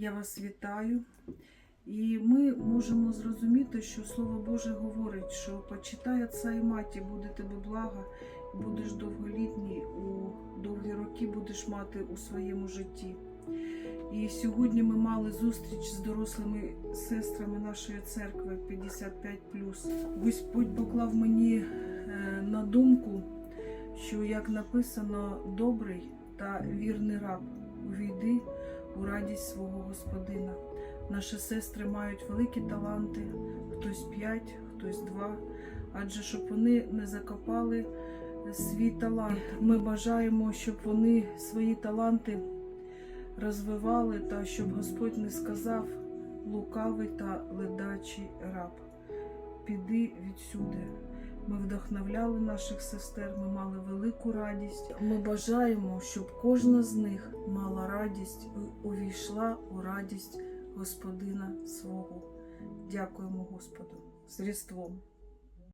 Я вас вітаю. І ми можемо зрозуміти, що Слово Боже говорить, що почитай отця і маті, буде тебе блага, будеш довголітній, у довгі роки будеш мати у своєму житті. І сьогодні ми мали зустріч з дорослими сестрами нашої церкви 55. Господь поклав мені е, на думку, що як написано, добрий та вірний раб, увійди у радість свого господина. Наші сестри мають великі таланти, хтось п'ять, хтось два. Адже щоб вони не закопали свій талант. Ми бажаємо, щоб вони свої таланти розвивали та щоб Господь не сказав лукавий та ледачий раб. Піди відсюди. Ми вдохновляли наших сестер, ми мали велику радість. Ми бажаємо, щоб кожна з них мала радість і увійшла у радість Господина свого. Дякуємо Господу з Різдвом.